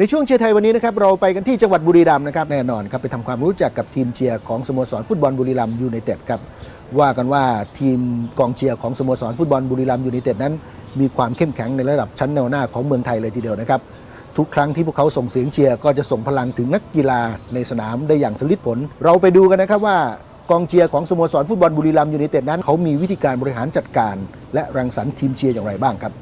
ในช่วงเชียร์ไทยวันนี้นะครับเราไปกันที่จังหวัดบุรีรัมย์นะครับแน่นอนครับไปทำความรู้จักกับทีมเชียร์ของสโมสรฟุตบอลบุรีรัมย์ยูไนเต็ดครับว่ากันว่าทีมกองเชียร์ของสโมสรฟุตบอลบุรีรัมย์ยูไนเต็ดนั้น มีความเข้มแข็งในระดับชั้นแนวหน้าของเมืองไทยเลยทีเดียวนะครับทุกครั้งที่พวกเขาส่งเสียงเชียร์ก็จะส่งพลังถึงนักกีฬาในสนามได้อย่างสลิดผล เราไปดูกันนะครับว่ากองเชียร์ของสโมสรฟุตบอลบุรีรัมย์ยูไนเต็ดนั้นเขามีวิธีการบริหารจัดการ และรังสรรค์ทีมเชียร์อย่างไรบ้างครับ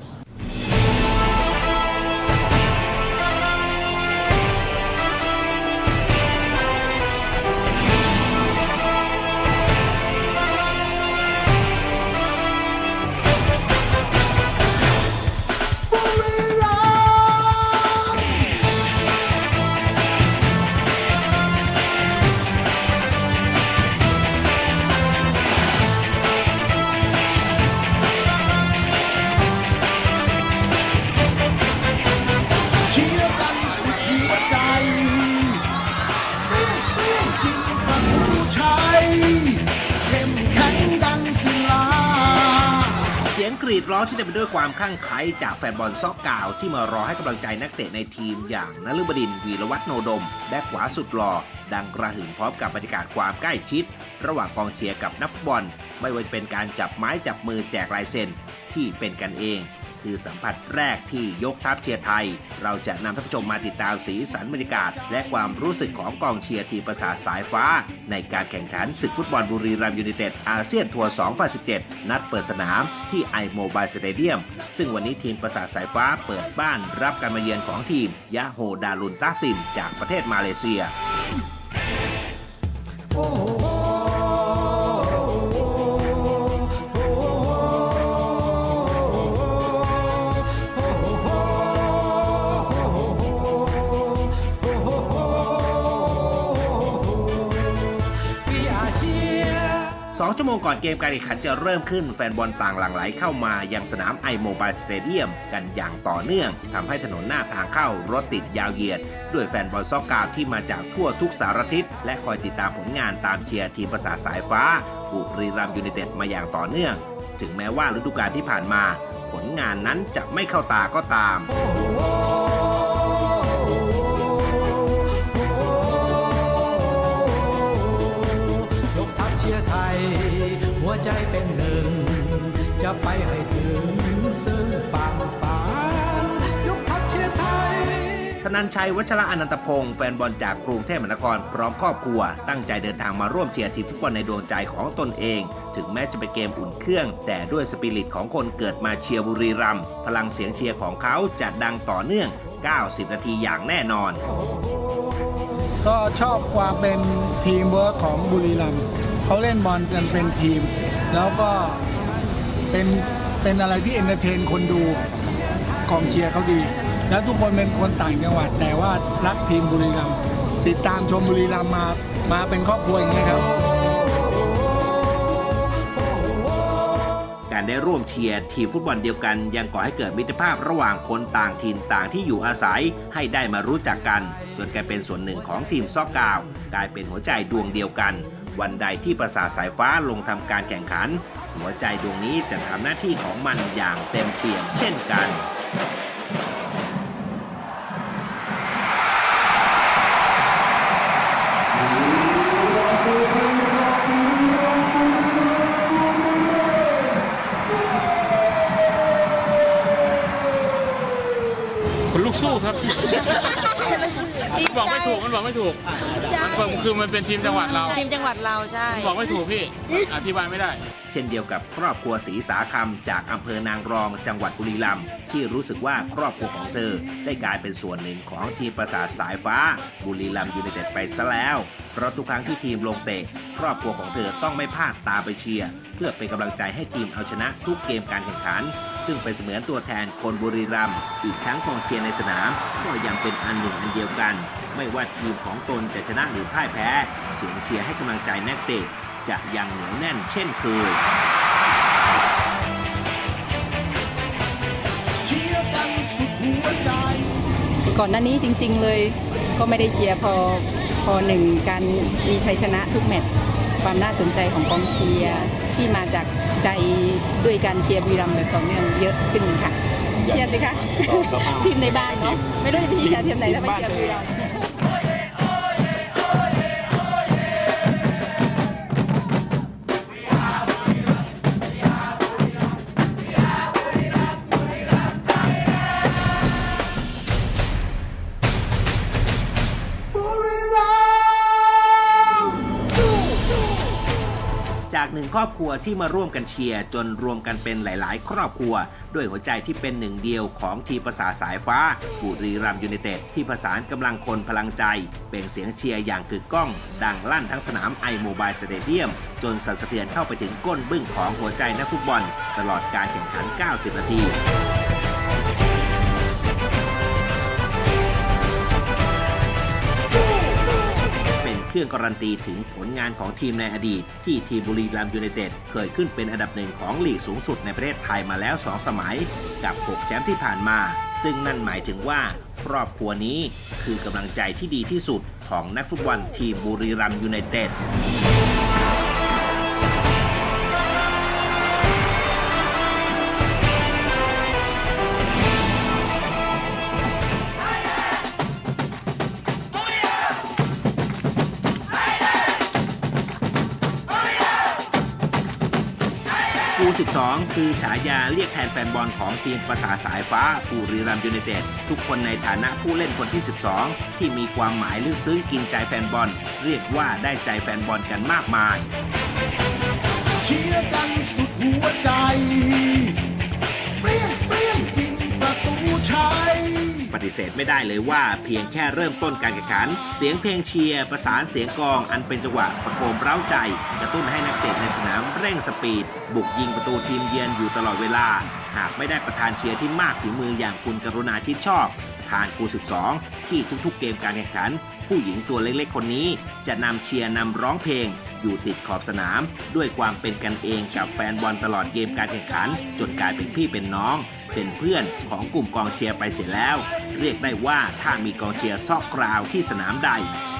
รีดร้องที่เต็มไปด้วยความข้างไคล้จากแฟนบอลซอกกาว ที่มารอให้กำลังใจนักเตะในทีมอย่างนฤบดินวีรวัฒนโนดมแบ็กขวาสุดหล่อดังกระหึ่มพร้อมกับบรรยากาศความใกล้ชิด ระหว่างกองเชียร์กับนักฟุตบอล ไม่ว่าจะเป็นการจับไม้จับมือแจกลายเซ็นที่เป็นกันเอง คือสัมผัสแรกที่ยกทัพเชียร์ไทย เราจะนำท่านผู้ชมมาติดตามสีสันบรรยากาศ และความรู้สึกของกองเชียร์ทีมประสาสายฟ้า ในการแข่งขันศึกฟุตบอลบุรีรัมย์ยูไนเต็ดอาเซียนทัวร์ 2017 นัดเปิดสนามที่ไอโมบายสเตเดียมซึ่งวันนี้ทีมประสาสายฟ้าเปิดบ้านรับการมาเยือนของทีมยะโฮดารุนตาซิม จากประเทศมาเลเซีย สองชั่วโมงก่อนเกมการแข่งขันจะเริ่มขึ้นแฟนบอลต่างหลั่งไหลเข้ามายังสนามไอโมบายสเตเดียมกันอย่างต่อเนื่องทำให้ถนนหน้าทางเข้ารถติดยาวเหยียด ด้วยแฟนบอลซอกกาวที่มาจากทั่วทุกสารทิศ และคอยติดตามผลงานตามเชียร์ทีมประสาสายฟ้าบุรีรัมย์ยูไนเต็ดมาอย่างต่อเนื่อง ถึงแม้ว่าฤดูกาลที่ผ่านมา ผลงานนั้นจะไม่เข้าตาก็ตาม ใจเป็นหนึ่ง จะไปให้ถึงซึ่งฝั่งฝันยกทัพเชียร์ไทยธนันชัยวัชระอนันตพงศ์แฟนบอลจากกรุงเทพมหานคร พร้อมครอบครัว ตั้งใจเดินทางมาร่วมเชียร์ทีมฟุตบอลในดวงใจของตนเอง ถึงแม้จะเป็นเกมอุ่นเครื่อง แต่ด้วยสปิริตของคนเกิดมาเชียร์บุรีรัมย์พลังเสียงเชียร์ของเขาจะดังต่อเนื่อง 90 นาทีอย่างแน่นอน ก็ชอบความเป็นทีมเวิร์คของบุรีรัมย์ เขาเล่นบอลกันเป็นทีม แล้วก็เป็นเป็นอะไรที่เอนเตอร์เทนคนดูกองเชียร์เขาดี แล้วทุกคนเป็นคนต่างจังหวัด แต่ว่ารักทีมบุรีรัมย์ติดตามชมบุรีรัมย์มามาเป็นครอบครัวอย่างนี้ครับ การได้ร่วมเชียร์ทีมฟุตบอลเดียวกัน ยังก่อให้เกิดมิตรภาพระหว่างคนต่างถิ่นต่างที่อยู่อาศัยให้ได้มารู้จักกัน จนกลายเป็นส่วนหนึ่งของทีมซอกกาว กลายเป็นหัวใจดวงเดียวกัน วันใดที่ประสาทสายฟ้าลงทำการแข่งขัน หัวใจดวงนี้จะทำหน้าที่ของมันอย่างเต็มเปี่ยมเช่นกันคนลูกสู้ครับ ถูกมันบอกไม่ถูกมันคือมันเป็นทีมจังหวัดเรา ทีมจังหวัดเราใช่มันบอกไม่ถูกพี่ อธิบายไม่ได้เช่นเดียวกับครอบครัวศรีสาคำจากอำเภอนางรองจังหวัดบุรีรัมย์ที่รู้สึกว่าครอบครัวของเธอ ได้กลายเป็นส่วนหนึ่งของทีมประสาทสายฟ้า บุรีรัมย์ยูไนเต็ดไปซะแล้ว เพราะทุกครั้งที่ทีมลงเตะ ครอบครัวของเธอต้องไม่พลาดตามไปเชียร์เพื่อเป็นกำลังใจให้ทีมเอาชนะทุกเกมการแข่งขัน ซึ่งเป็นเสมือนตัวแทนคนบุรีรัมย์อีกทั้งกองเชียร์ในสนาม ก็ยังเป็นอันหนึ่งอันเดียวกัน ไม่ว่าทีมของตนจะชนะหรือพ่ายแพ้ เสียงเชียร์ให้กำลังใจนักเตะ จะยังเหนียวแน่นเช่นเคยเชียร์กันสุดหัวใจก่อนหน้านี้จริง ๆ เลยก็ไม่ได้เชียร์พอพอหนึ่งการมีชัยชนะทุกแมตช์ความน่าสนใจของกองเชียร์ที่มาจากใจด้วยการเชียร์บุรีรัมย์แบบต่อเนื่องเยอะขึ้นค่ะ เชียร์สิคะทีมในบ้านเนาะไม่รู้จะไปเชียร์ทีมไหนถ้าไม่เชียร์บุรีรัมย์ จากหนึ่งครอบครัวที่มาร่วมกันเชียร์จนรวมกันเป็นหลาย ๆ ครอบครัว ด้วยหัวใจที่เป็นหนึ่งเดียวของทีมประสาสายฟ้า บุรีรัมย์ยูไนเต็ดที่ประสานกำลังคนพลังใจ เป็นเสียงเชียร์อย่างกึกก้อง ดังลั่นทั้งสนามไอโมบายสเตเดียม จนสั่นสะเทือนเข้าไปถึงก้นบึ้งของหัวใจนักฟุตบอล ตลอดการแข่งขัน 90 นาที รื่อง การันตีถึงผลงานของทีมในอดีต ที่ทีมบุรีรัมยูไนเต็ดเคยขึ้นเป็นอันดับหนึ่งของลีกสูงสุดในประเทศไทยมาแล้ว 2 สมัย กับ 6 แชมป์ที่ผ่านมา ซึ่งนั่นหมายถึงว่าครอบครัวนี้คือกำลังใจที่ดีที่สุดของนักฟุตบอลทีมบุรีรัมย์ยูไนเต็ด กู12 คือฉายาเรียกแทนแฟนบอลของทีมประสาสายฟ้าปูรีรัมย์ยูไนเต็ดทุกคนในฐานะผู้เล่นคนที่ 12 ที่มีความหมายลึกซึ้งกินใจแฟนบอล เรียกว่าได้ใจแฟนบอลกันมากมายเชียร์กันสุดหัวใจ ปฏิเสธไม่ได้เลยว่าเพียงแค่เริ่มต้นการแข่งขัน เสียงเพลงเชียร์ประสานเสียงกลองอันเป็นจังหวะประโคมเร้าใจ กระตุ้นให้นักเตะในสนามเร่งสปีด บุกยิงประตูทีมเยือนอยู่ตลอดเวลา หากไม่ได้ประธานเชียร์ที่มากฝีมืออย่างคุณกรุณาชิดชอบประธานกู12 ที่ทุกๆเกมการแข่งขัน ผู้หญิงตัวเล็กๆคนนี้ จะนำเชียร์นำร้องเพลง อยู่ติดขอบสนาม ด้วยความเป็นกันเองกับแฟนบอลตลอดเกมการแข่งขัน จนกลายเป็นพี่เป็นน้อง เป็นเพื่อนของกลุ่มกองเชียร์ไปเสียแล้ว เรียกได้ว่าถ้ามีกองเชียร์ซอกกราวที่สนามใด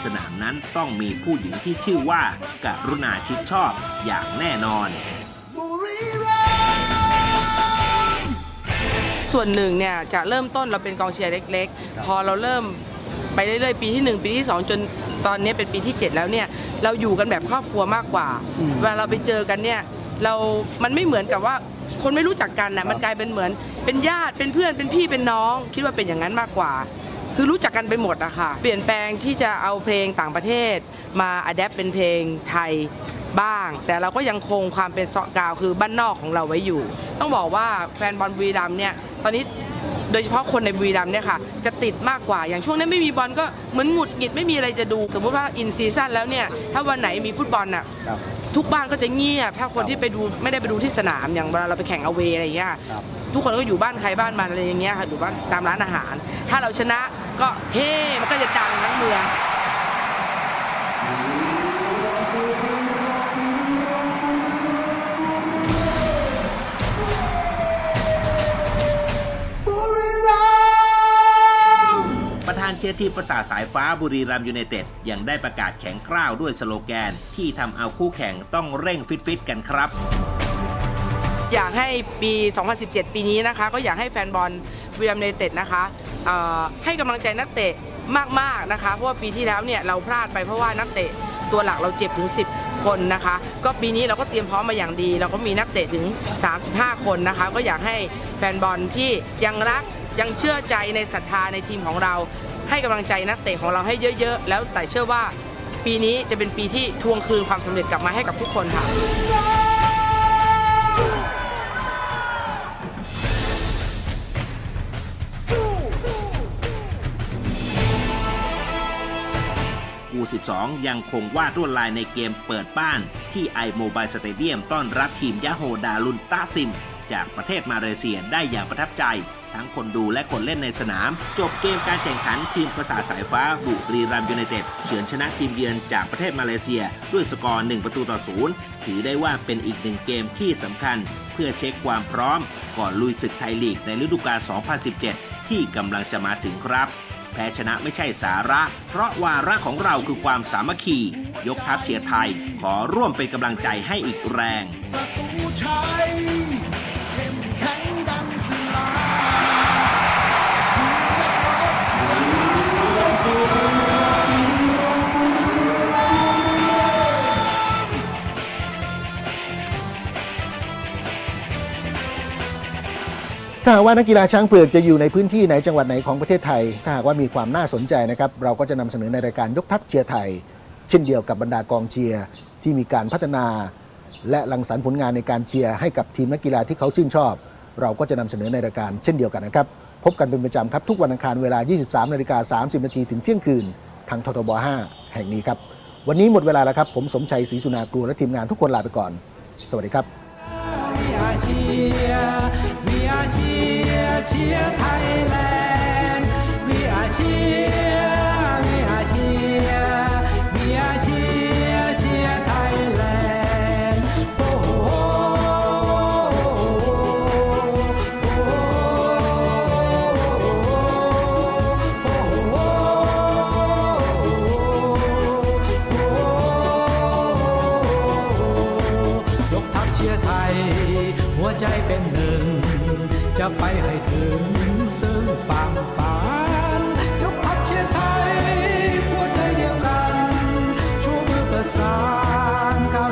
สนามนั้นต้องมีผู้หญิงที่ชื่อว่าการุณาชิดชอบอย่างแน่นอนส่วนหนึ่งเนี่ยจะเริ่มต้นเราเป็นกองเชียร์เล็ก ๆ พอเราเริ่มไปเรื่อยๆปีที่ 1 ปีที่ 2 จน ตอนนี้เป็นปีที่ 7 แล้วเนี่ยเราอยู่กันแบบครอบครัวมากกว่าเวลาเราไปเจอกันเนี่ยเรา มันไม่เหมือนกับว่าคนไม่รู้จักกันนะมันกลายเป็นเหมือน เป็นญาติเป็นเพื่อนเป็นพี่เป็นน้อง คิดว่าเป็นอย่างนั้นมากกว่า คือรู้จักกันไปหมดอะค่ะ เปลี่ยนแปลงที่จะเอาเพลงต่างประเทศ มาอัดแอปเป็นเพลงไทยบ้าง แต่เราก็ยังคงความเป็นเซาะกาวคือบ้านนอกของเราไว้อยู่ ต้องบอกว่าแฟนบอลบุรีรัมย์เนี่ย ตอนนี้ โดยเฉพาะคนในบุรีรัมย์เนี่ยค่ะจะติดมากกว่าอย่างช่วงนี้ไม่มีบอลก็เหมือนหงุดหงิดไม่มีอะไรจะดู สมมุติว่าอินซีซั่นแล้วเนี่ยถ้าวันไหนมีฟุตบอลน่ะครับ ทุกบ้านก็จะเงียบ ถ้าคนที่ไปดูไม่ได้ไปดูที่สนามอย่างเวลาเราไปแข่งเอาเวอะไรอย่างเงี้ยครับ ทุกคนก็อยู่บ้านใครบ้านมันอะไรอย่างเงี้ยค่ะอยู่บ้านตามร้านอาหาร ถ้าเราชนะก็เฮ้มันก็จะดังทั้งเมืองานเชียร์ทีมประสาสายฟ้าบุรีรัมยูไนเต็ดยังได้ประกาศแข็งกร้าวด้วยสโลแกน ที่ทำเอาคู่แข่งต้องเร่งฟิตๆกันครับ อยากให้ปี 2017 ปีนี้นะคะ ก็อยากให้แฟนบอลบุรีรัมยูไนเต็ดนะคะให้กำลังใจนักเตะมากๆนะคะเพราะว่าปีที่แล้วเนี่ยเราพลาดไปเพราะว่านักเตะตัวหลักเราเจ็บถึง 10 คนนะคะ ก็ปีนี้เราก็เตรียมพร้อมมาอย่างดี เราก็มีนักเตะถึง 35 คนนะคะ ก็อยากให้แฟนบอลที่ยังรักยังเชื่อใจในศรัทธาในทีมของเรา ให้กำลังใจนักเตะของเราให้เยอะๆ แล้วแต่เชื่อว่า ปีนี้จะเป็นปีที่ทวงคืนความสำเร็จกลับมาให้กับทุกคนค่ะ U 12 ยังคงวาดลวดลายในเกมเปิดบ้านที่ไอโมบายสเตเดียมต้อนรับทีมยาโฮดาลุนตาซิม จากประเทศมาเลเซียได้อย่างประทับใจ ทั้งคนดูและคนเล่นในสนาม จบเกมการแข่งขันทีมประสาสายฟ้าบุรีรัมย์ยูไนเต็ดเฉือนชนะทีมเยือนจากประเทศมาเลเซีย ด้วยสกอร์ 1 ประตูต่อศูนย์ถือได้ว่าเป็นอีกหนึ่งเกมที่สำคัญ เพื่อเช็คความพร้อม ก่อนลุยศึกไทยลีกในฤดูกาล 2017 ที่กำลังจะมาถึงครับแพ้ชนะไม่ใช่สาระ เพราะวาระของเราคือความสามัคคี ยกทัพเชียร์ไทย ขอร่วมเป็นกำลังใจให้อีกแรง ถ้าหากว่านักกีฬาช้างเผือกจะอยู่ในพื้นที่ไหนจังหวัดไหนของประเทศไทย ถ้าหากว่ามีความน่าสนใจนะครับ เราก็จะนำเสนอในรายการยกทัพเชียร์ไทย เช่นเดียวกับบรรดากองเชียร์ที่มีการพัฒนา และรังสรรค์ผลงานในการเชียร์ให้กับทีมนักกีฬาที่เขาชื่นชอบ เราก็จะนำเสนอในรายการเช่นเดียวกันนะครับ พบกันเป็นประจำครับทุกวันอังคารเวลา 23นาฬิกา30นาทีถึงเที่ยงคืนทางททบ 5 แห่งนี้ครับ วันนี้หมดเวลาแล้วครับ ผมสมชัยศรีสุนากรูและทีมงานทุกคนลาไปก่อน สวัสดีครับ We are cheer, we are cheer, cheer Thailand. We are cheer, we ยกทั